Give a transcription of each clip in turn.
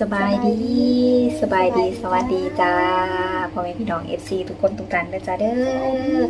สบายดีสบายดีสวัสดีจ้าพ่อแม่พี่น้อง FC ทุกคนทุกท่านนะจ้าเด้อ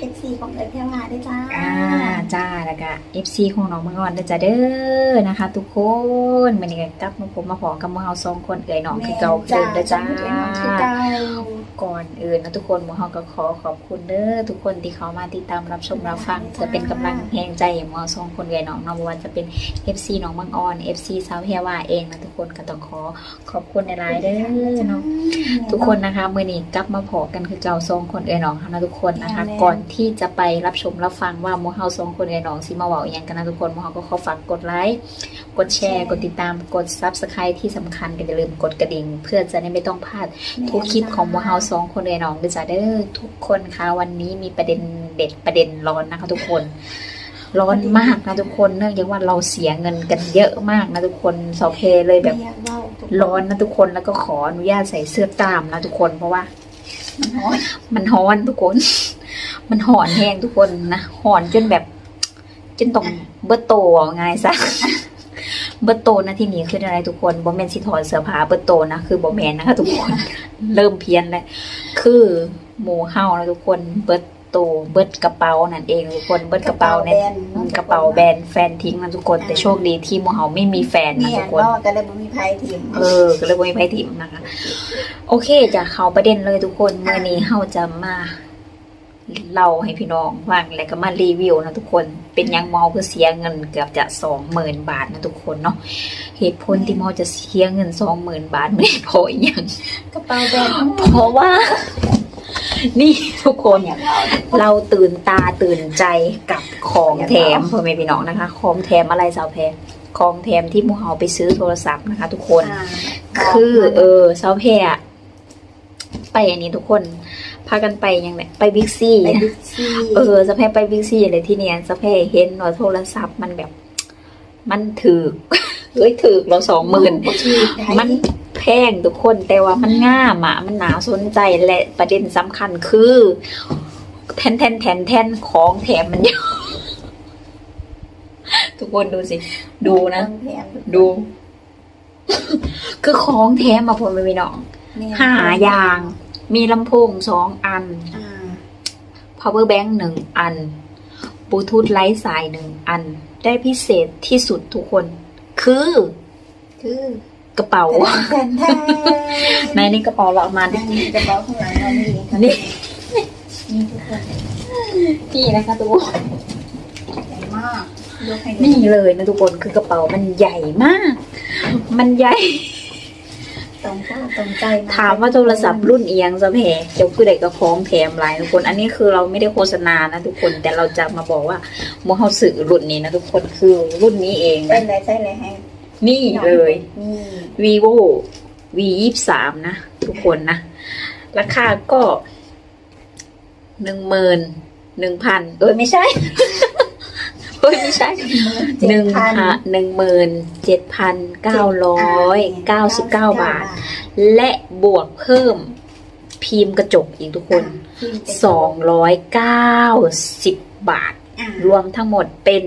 เอฟซีของเอ๋ยแพรวาด้วยจ้าอ่าจ้าแล้วก็ FC ของน้องมังกรนะจ้าเด้อนะคะ ทุกคนวันนี้ก็กลับมาผมมาพอกับหมาเฮาสองคนเอ่ยน้องคือเก่าเดิมนะจ้า เอ๋ยน้องคือเก่าก่อนอื่นนะทุกคนหมูเฮาก็ขอขอบคุณเด้อทุกคนที่เขามาติดตามรับชมรับฟังจะเป็นกำลังแรงใจให้หมูเฮาสองคนเอ่ยน้องเนาะบ่ว่าจะเป็น FC น้องมังออน FC สาวเฮียว่าเองนะทุกคนก็ต้องขอขอบคุณในไลน์เด้อเนาะทุกคนนะคะมื่อนี้กลับมาพอกันคือเจ้าสองคนเอ๋ยน้องนะทุกคนนะคะ ก่อนที่จะไปรับชมรับฟังว่าโมเฮาสองคนเอ๋ยน้องสิมาเว้าอหยังกันนะทุกคนโมเฮาก็ขอฝากกดไลค์กดแชร์กดติดตามกดซับสไครต์ที่สำคัญก็อย่าลืมกดกระดิ่ง เพื่อจะได้ไม่ต้องพลาดทุกคลิปของโมเฮาสองคนเอ๋ยน้องเด้อจ้าเด้อทุกคนคะวันนี้มีประเด็นเด็ดประเด็นร้อนนะคะ ทุกคนร้อนมากนะทุกคนเนื่องจากว่าเราเสียเงินกันเยอะมากนะทุกคนสอเพเลยแบบร้อนนะทุกคนแล้วก็ขออนุญาตใส่เสื้อกล้ามนะทุกคนเพราะว่า มันร้อนมันฮ้อนทุกคน มันหอนแห้งทุกคนนะหอนจนแบบจนต้องเบิดโตเอาไงายซะ เบิดโตนะที่นี้คืออะไรทุกคนบอมเมนสิถอดเสื้อผ้าเบิดโตนะคือบอมแมนนะคะทุกคนเริ่มเพี้ยนเลยคือหมูเฮานะทุกคนเบิดโตเบิดกระเป๋านั่นเองทุกคนเบิดกระเป๋าเนี่ยกระเป๋าแบรนด์แฟนทิ้งนะทุกคนแต่โชคดีที่หมูเฮาไม่มีแฟนเนี่นะยทุกคนก็ก็เลยบ่มีภัยทีมเออก็เลยบ่มีไผถิ่มนะคะ โอเคจะเข้าประเด็นเลยทุกคนเมื่อนี้เฮาจะมา เล่าให้พี่น้องฟังแล้วก็มารีวิวนะทุกคนเป็นหยังเมาเพื่อเสียเงินเกือบจะสองหมื่นบาทนะทุกคนเนาะเหตุผลที่เมาจะเสียเงินสองหมื่นบาทไม่ได้เพราะอหยังกระเป๋าแบรนด์เพราะว่า นี่ทุกคนเราตื่นตาตื่นใจกับของแถมพ่อแม่พี่น้องนะคะ ของแถมอะไรสาวแพรของแถมที่หมูเฮาไปซื้อโทรศัพท์นะคะ ทุกคนอ่าคือ เออเซาเพอะไปอันนี้ทุกคน พากันไปยังไงไปบิ๊กซี่ไปบิ๊กซีเออสะเพไปบิ๊กซี่เลยที่เนี้ยสะเพเห็นว่าโทรศัพท์มันแบบ มันถือเฮ้ยถือเราสองหมื่นบ่ถูกได้มันแพงทุกคนแต่ว่ามันง่ามอะมันหนาสนใจและประเด็นสำคัญคือแทนแทนแทนแทนของแถมมันเยอะทุกคนดูสิ ดูนะแพงดู คือของแถมมาพอไม่น้องเนี่ยหาอย่าง มีลำโพงสองอันอ่า power bank หนึ่งอันบลูทูธไร้สายหนึ่งอัน ได้พิเศษที่สุดทุกคน คือ คือกระเป๋าแทนแทนในนี้กระเป๋าเราเอามานั่นนี่กระเป๋าข้างหลังเรานี่ค่ะนี่นี่ทุกคนนี่นะคะทุกคนใหญ่มากยกให้ดูนี่เลยนะทุกคนคือกระเป๋ามันใหญ่มาก มันใหญ่ ตรงก็ตรงใจกถามว่าโทรศัพท์รุ่นเอียงจะแพงเดี๋ยวคือเด็กกระพร้อมแถมหลายทุกคน อันนี้คือเราไม่ได้โฆษณานะทุกคนแต่เราจะมาบอกว่าโมเฮาสื่อรุ่นนี้นะทุกคนคือรุ่นนี้เองเป็นะนไรใช่เลยให้นี่เลยนี่ vivo v ยี่สามนะ ทุกคนนะ ราคาก็หนึ่งหมื่นหนึ่งพันเออไม่ใช่ เฮ้ยไม่ใช่หนึ่งพันหนึ่งหมื่นเจ็ดพันเก้าร้อยเก้าสิบเก้าบาท และบวกเพิ่มพิมพ์กระจกอีกทุกคนสองร้อยเก้าสิบบาท รวมทั้งหมดเป็น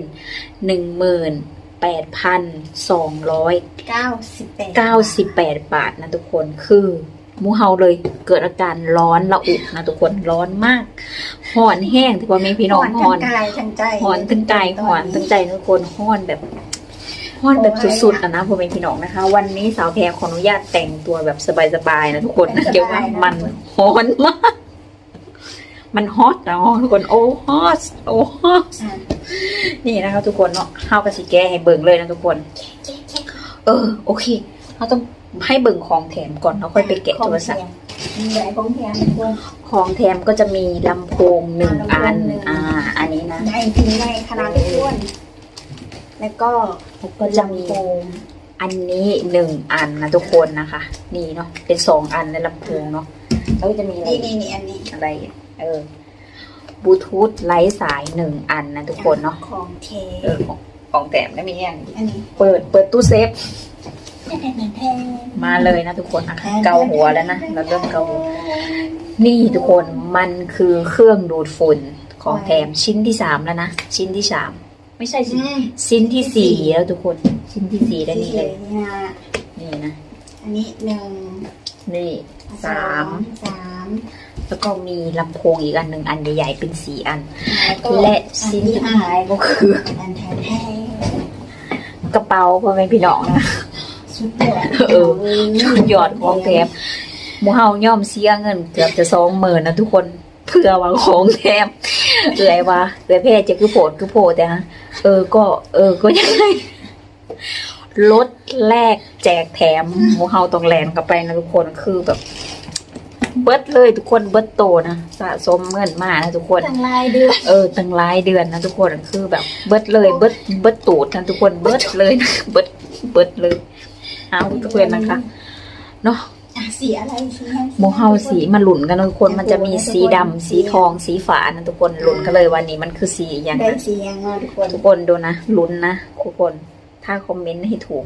หนึ่งหมื่นแปดพันสองร้อยเก้าสิบแปดเก้าสิบแปดบาทนะทุกคนคือห มูเฮาเลยเกิดอาการร้อนระอุนะทุกคนร้อนมากหอนแห้งที่ว่ามีพี่น้องหทั้องนกายทั้งใจหอนทั้งกายหอนทั้งใจนะทุกคนหอนแบบหอนแบบสุดๆอะนะพ่อแม่พี่น้องนะคะ วันนี้สาวแพรขออนุญาตแต่งตัวแบบสบายๆนะทุกคนนะเดี๋ยวว่ามันฮอนมากมันฮอตนะทุกคนโอ้ฮอตโอ้ฮอตอะนี่นะคะทุกคนเนาะเฮาก็สิแก้ให้เบิ่งเลยนะทุกคน เออ โอเคเราต้อง ให้เบิ่งของแถมก่อนแล้วค่อยไปแกะโทรศัพท์มีหลายของแถมทุกคนของแถมก็จะมีลำโพงหนึ่งอัน อ่า อันนี้นะ ในถึงในขนาดอ้วนแล้วก็แล้วก็จะมีลำโพงอันนี้หนึ่งอันนะทุกคนนะคะ นี่เนาะ เป็นสองอันในลำโพงเนาะ แล้วก็จะมีอะไรนี่นี่นี่อันนี้ อะไร เออบลูทูธไร้สายหนึ่งอันนะทุกคนเนาะ ของเทเออของของแถมได้มีอย่างอันนี้ เปิด เปิดตู้เซฟ แทนแทนมาเลยนะทุกคนนะคะเกาหัวแล้วนะเราเริ่มเกาหัวนี่ทุกคนมันคือเครื่องดูดฝุ่นของแถมชิ้นที่สามแล้วนะ ชิ้นที่สามไม่ใช่สิอืมชิ้นที่สี่แล้วทุกคน ชิ้นที่สี่ได้นี่เลยนี่นะนี่นะ อันนี้หนึ่งนี่สามสามแล้วก็มีลำโพงอีกอันหนึ่งอันใหญ่ๆเป็นสีอัน แล้วก็และอันสิ่งที่สุดห้าท้ายก็คืออันแท้แท้กระเป๋าพ่อแม่พี่น้องนะ สุดยอดเออหยอดของแถมหมูเฮาย่อมเสียเงิน เกือบจะสองหมื่นนะทุกคนเพื่อวางของแถมเอื่อยว่าเอื่อยแพ่จะคือโผดคือโผดแต่ฮะเออก็ เออก็ยังไงลดแลกแจกแถมหมูเฮาต้องแลนกลับไปนะทุกคนคือแบบเบิดเลยทุกคนเบิดโตนะสะสมเงินมานะทุกคนทั้งลายเดือนเออตั้งหลายเดือนนะทุกคนคือแบบ เบิดเลยเบิดเบิดตูดนะทุกคนเบิดเลยนะเบิดเบิดเลย เอาทุกคนนะคะ เนาะอะสีอะไรสีแห้งโมเฮาสีมาหลุนกันนะทุกคนมันจะมีสีดำสีทอง สีฝานะทุกคนหลุนกันเลยวันนี้มันคือสีอย่างได้นะสียังเนาะทุกคนทุกคนดูนะลุ้นนะทุกคน ถ้าคอมเมนต์ให้ถูก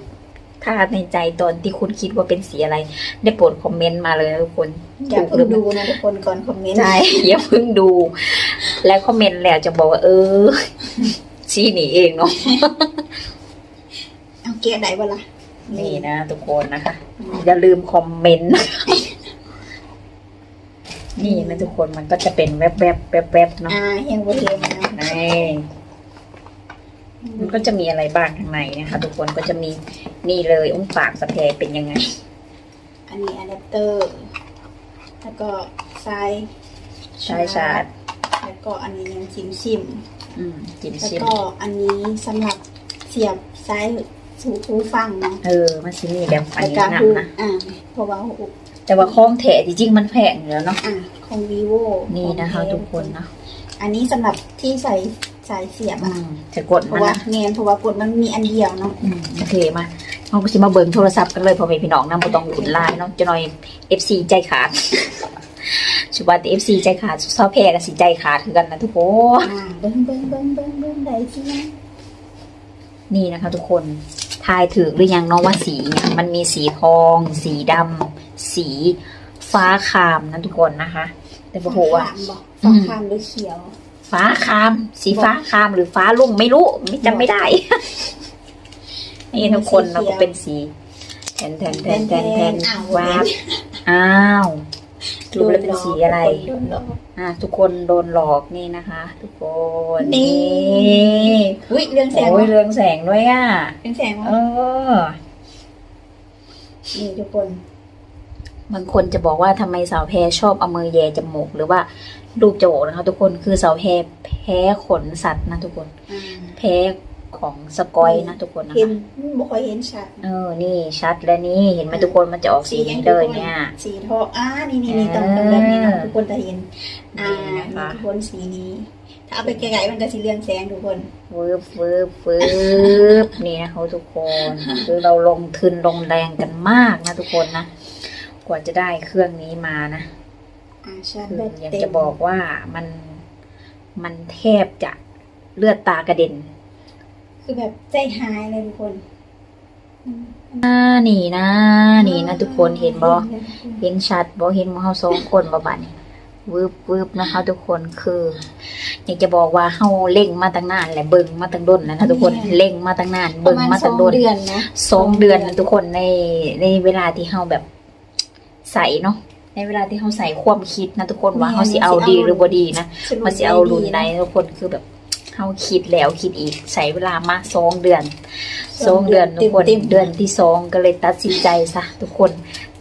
ถ้าในใจตอนที่คุณคิดว่าเป็นสีอะไร ได้โปรดคอมเมนต์มาเลยนะทุกคนอย่าถูกหเพิ่รืงอไม่ดูนะทุกคนก่อนคอมเมนต์ใช่อย่าเพิ่งดู แล้วคอมเมนต์แล้วจะบอกว่า เออสีนี้เองเนาะเอาเกียร์ไหนบ้างล่ะ นี่นะทุกคนนะคะ อย่าลืมคอมเมนต์นี่นะทุกคนมันก็จะเป็นแวบๆแวบๆเนาะอ่าเฮงโบเฮงนะนี่มันก็จะมีอะไรบ้างข้างในนะคะ ทุกคนก็จะมีนี่เลยองค์ปากสะเพเป็นยังไง อันนี้อะแดปเตอร์ แล้วก็ไซส์ใช้ชาร์จแล้วก็อันนี้ยังซิมซิมอืมจิ้มแล้วชิมก็อันนี้สำหรับเสียบไซ ส์หูหูฟังเนาะเออ มันชิมีแบบอันแล้วนี้ก็หูนำนะ อ่าเพราะว่าหูแต่ว่าข้องแถจริงๆมันแพงอยู่แล้วเนาะอ่าของ vivo นี่นะคะ ทุกคนนะอันนี้สำหรับที่ใส่สายเสียบอือะมจะกดเพมัราะนว่านะเงนเพราะว่ากดมันมีอันเดียวเนาะอืมโอเคมาเราก็สิมาเบิ่งโทรศัพท์กันเลยพอเป็นพี่น้องนะบ่ต้องหลุนลายเนาะจะหน่อย FC ใจขาดสุบัติ FC ใจขาดสุดเศร้าแพ้กับสิใจขาดคือกันนะทุกคนอ่าเบิ้งเบิ้งเบิ้งเบิ้งเบิ้งได้สินะนี่นะคะทุกคน ทายถือหรือยังเนาะว่าสีเนี่ยมันมีสีทอง สีดำสีฟ้าครามนะทุกคนนะคะ แต่บอกว่าขามบอกอืฟ้ามขามหรือเขียว ฟ้าคราม สีฟ้าครามหรือฟ้าลุ่งไม่รู้ไม่จำไม่ได้ นี่ทุกคนเราก็เป็นสีแทนแทนแทนแทนแทนอ้าวว้าบ อ้าวดูแล้วเป็นสีอะไร โดนหลอกอ่า ทุกคนโดนหลอกนี่นะคะ ทุกคนนี่อุ้ยเรื่องแสงโอ้ยวะเรืองแสงด้วยอะเรื่องแสงวะเออนี่ทุกคนบางคนจะบอกว่าทำไมสาวแพรชอบเอามือแย่จมูกหรือว่าลูกจมูกนะคะ ทุกคนคือสาวแพรแพ้ขนสัตว์นะทุกคนอ่าแพ้ ของสกอยนะทุกคนนะเห็นคะบ่ค่อยเห็นชัด เออ นี่ชัดแล้วนี่ เห็นไหมทุกคนมันจะออกสีนี้เลยเนี่ย สีทองอ่านี่นี่นี่ตรงตรงแบบนี้เนาะทุกคนจะเห็น อ่านี่นะคะนี่ทุกคนสีนี้ ถ้าเอาไปไกลๆมันก็สีเรืองแสงทุกคนวืบวืบวืบนี่นะคะทุกคนคือเราลงทุนลงแรงกันมากนะทุกคนนะ กว่าจะได้เครื่องนี้มานะอ่าชาร์จคือแบตอยากเต็มจะบอกว่ามันมันแทบจะเลือดตากระเด็น คือแบบใจหายเลยทุกคนอืมอ่านี่นะ นี่นะทุกคนเห็นบ่เห็นชัดบ่เห็นหมเฮาสองคนบ่บัดนี้วืบวืบนะคะทุกคนคือ อยากจะบอกว่าเฮาเล่งมาตั้งนานแหละเบิ่งมาตั้งด้นแล้วนะทุกคนเล่งมาตั้งนานประเบิ่งมาณมาสตั้องงด้นเดือนนะสองเดือนนะทุกคนในในเวลาที่เฮาแบบใส่เนาะในเวลาที่เฮาใส่ความคิดนะทุกคนว่าเฮาสิเอาดีหรือบ่ดีนะมาสิเอารุ่นไหนทุกคนคือแบบ เขาคิดแล้วคิดอีกใช้เวลามาสองเดือนสองเดือนทุกคนเดือนที่สองก็เลยตัดสินใจซะทุกคน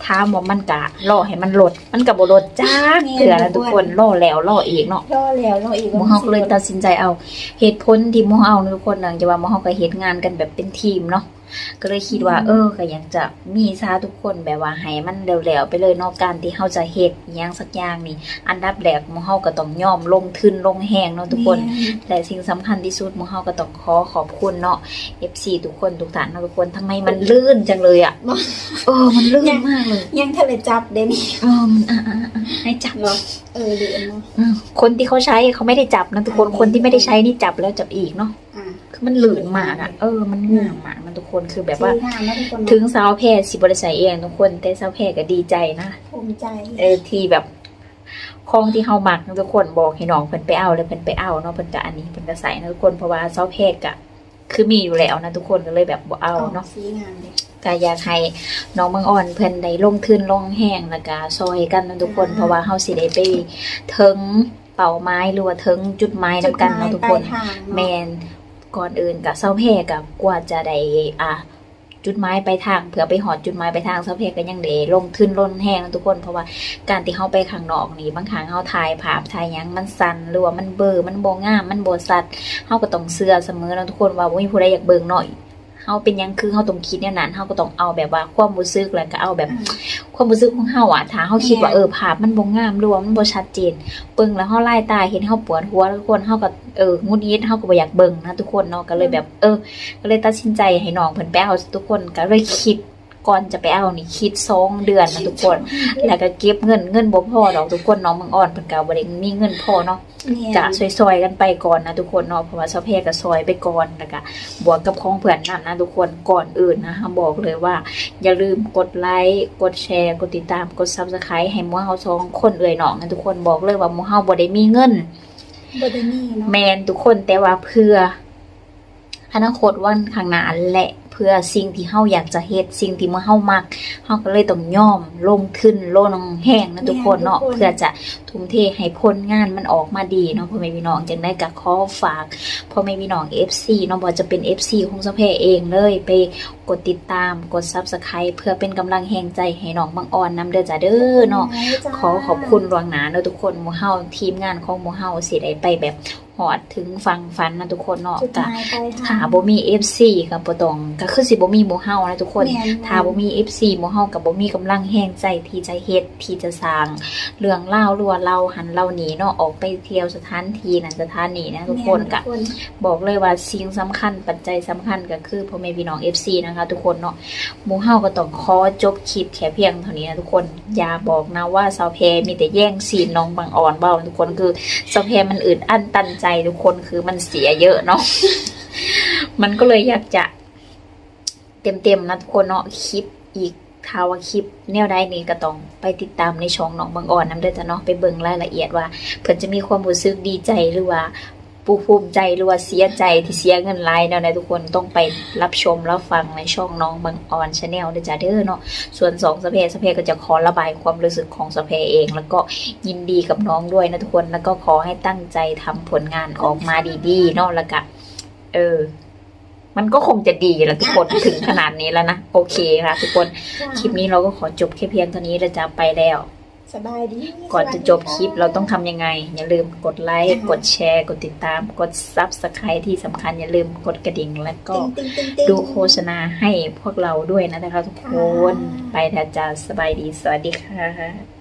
ถามว่ามันกะล่อให้มันลด มันกับ่ลดจ้าเถื่อนะทุกคนล่อแล้วล่ออีกเนาะรอแล้วรออีกหมูเฮาก็เลยตัดสินใจเอาเหตุผลที่หมูเฮานะทุกคนเนื่องจากว่าหมูเฮาก็เฮ็ดงานกันแบบเป็นทีมเนาะ ก็เลยคิดว่า เออก็อยากจะมีซาทุกคนแบบว่าให้มันเร็วๆไปเลยเนอกการที่เฮาจะเฮ็ดอิหยังสักอย่างนี่อันดับแรกหมูเฮาก็ต้องยอมลงทุนลงแหงเนาะทุกคนและสิ่งสำคัญที่สุดหมูเฮาก็ต้องขอขอบคุณเนาะ FC ทุกคนทุกท่านเนาะทุกคนทำไมมันลื่นจังเลยอะเออมันลื่นมากเลยยังทะเลจับเดนเออมันอะอะอะให้จับเนาะเออเดือนเนาะอืมคนที่เขาใช้เขาไม่ได้จับนะทุกคนคนที่ไม่ได้ใช้นี่จับแล้วจับอีกเนาะอ่า คือมันลื่นมากอะ เออ มันง่ามมากมันทุกคนคือแบบว่าสีงามนะทุกคนถึงสาวแพทย์สิบริษัทเองทุกคน แต่สาวแพทย์ก็ดีใจนะภูมิใจเออที่แบบของที่เฮามักนะทุกคนบอกให้น้องเพิ่นไปเอาแล้วเพิ่นไปเอาเนาะเพิ่นก็อันนี้เพิ่นก็ใส่นะทุกคนเพราะว่าสาวแพทย์ก็คือมีอยู่แล้วนะทุกคนก็เลยแบบบ่เอาเนาะสีงามเลยก็ก็อยากให้น้องบางอ่อนเพิ่นได้ลงทุนลงแห้งแล้วก็ซอยกันนะทุกคนเพราะว่าเฮาสิได้ไปถึงเป้าหมายหรือว่าถึงจุดหมายนํกันเนาะทุกคนจุดหมายปลายทางเนาะแมน ก่อนอื่นกับเศร้าเพกับกว่าจะได้อะจุดหมายไปทางเผื่อไปหอดจุดหมายไปทางเศร้าเพก็ยังเดลงทุนล้นแห้งทุกคนเพราะว่าการที่เฮาไปข้างนอกนี่บางครั้งเฮาถ่ายภาพถ่ายยังมันสั่นหรือว่ามันเบลอมันโบ่งามมันโบสัดเฮาก็ต้องเสื้อเสมอนะทุกคนว่าบ่มีผู้ใดอยากเบิ่งหน่อย เฮาเป็นหยังคือเฮาต้องคิดแนวนั้นเฮาก็ต้องเอาแบบว่าความรู้สึกแล้วก็เอาแบบ ความรู้สึกของเฮาอะถ้าเฮาคิดว่าแม่นเออภาพมันบ่งามหรือว่ามันบ่ชัดเจนเบิ่งแล้วเฮาไล่ตาเห็นเฮาปวดหัวแล้วทุกคนเฮาก็เออหงุดหงิดเฮาก็บ่อยากเบิ่งนะทุกคนเนาะก็เลยแบบ เออ ก็เลยตัดสินใจให้น้องเพิ่นไปเอาทุกคนก็เลยคิด ก่อนจะไปเอานี่คิดสองเดือนนะทุกคน แล้วก็เก็บเงินเงินบ่พอดอกทุกคนน้องเมืองอ่อนเพิ่นก็บ่ได้มีเงินพอเนาะแม่นจะซอยๆกันไปก่อนนะทุกคนเนาะเพราะว่าเซาเพก็ซอยไปก่อนแล้วก็บวกกับของเพื่อนนั่นนะทุกคนก่อนอื่นนะบอกเลยว่า อย่าลืมกดไลค์กดแชร์ กดติดตามกด Subscribe ให้หมู่เฮาสองคนเอ่ยน้องนะทุกคนบอกเลยว่าหมู่เฮาบ่ได้มีเงินบ่ได้มีเนาะแมนทุกคนแต่ว่าเพื่ออนาคตวันข้างหน้าและ เพื่อสิ่งที่เฮาอยากจะเฮ็ดสิ่งที่เมื่อเฮามักเฮาก็เลยต้องยอมลงทุนโลนองแห้งนะทุกคนเนาะเพื่อจะทุ่มเทให้ผลงานมันออกมาดีเนาะพ่อแม่พี่น้องจังได้ก็ขอฝากพ่อแม่พี่น้อง FC เนาะบ่จะเป็น FC ของสะเพเองเลยไปกดติดตามกด Subscribe เพื่อเป็นกำลังแห่งใจให้น้องบางออนนำเด้อจ้าเด้อเนาะจ้าขอขอบคุณรวงหนาเนอะทุกคนหมูเฮาทีมงานของหมูเฮาสิได้ไปแบบ หอดถึงฟังฟันนะทุกคนเนาะจุดหกะมายปลายทาถ้างบ่มี FC กับบ่ต้องก็คือสิบ่มีหมูเฮานะทุกคนแม่นถ้าบ่มี FC หมูเฮากับบ่มีกำลังแห่งใจที่จะเฮ็ดที่จะสร้าง เรื่องเล่าวรัวเราหันเราหนีเนาะออกไปเที่ยวสถานที่นั้นสถานนี้นะทุกคนกะแม่ทุกบอกเลยว่าสิ่งสำคัญปัจจัยสำคัญก็คือพ่อแม่พี่น้อง FC นะคะ ทุกคนเนาะหมูเฮาก็ต้องขอจบคลิปแค่เพียงเท่านี้นะทุกคนอย่าบอกนะว่าสาวแพรมีแต่แย่งซีนน้องบางอ่อนเบ้าทุกคนคือสาวแพรมันอึดอั้นตันใจทุกคนคือมันเสียเยอะเนาะมันก็เลยอยากจะ เต็มๆนะทุกคนเนาะคลิปอีกทาวาคลิปแนวใดนี้ก็ต้องไปติดตามในช่องน้องบางอ่อนน้ำเด้อจ้ะเนาะไปเบิ่งรายละเอียดว่า เพิ่นจะมีความรู้สึกดีใจหรือว่า ปูภูมิใจหรือว่าเสียใจที่เสียเงินหลายแล้วนะทุกคนต้องไปรับชมรับฟังในช่องน้องบางออนชาแนลด้วยจ้าเด้อเนาะส่วนสองสะเพสะเพก็จะขอระบายความรู้สึกของสะเพเอง แล้วก็ยินดีกับน้องด้วยนะทุกคนแล้วก็ขอให้ตั้งใจทำผลงานออกมาดีๆเนาะแล้วก็เออมันก็คงจะดีแล้วทุกคนถึงขนาดนี้แล้วนะ โอเคค่ะทุกคน คลิปนี้เราก็ขอจบแค่เพียงเท่านี้เราจะไปแล้ว สบายดีก่อนจะจบคลิปเราต้องทำยังไง อย่าลืมกดไลค์ กดแชร์ กดติดตาม กด Subscribe ที่สำคัญอย่าลืมกดกระดิ่ง และก็ติ๊งติ๊งติ๊งติ๊งดูโฆษณาให้พวกเราด้วยนะนะคะทุกคน ไปแล้วจ้าสบายดี สวัสดีค่ะ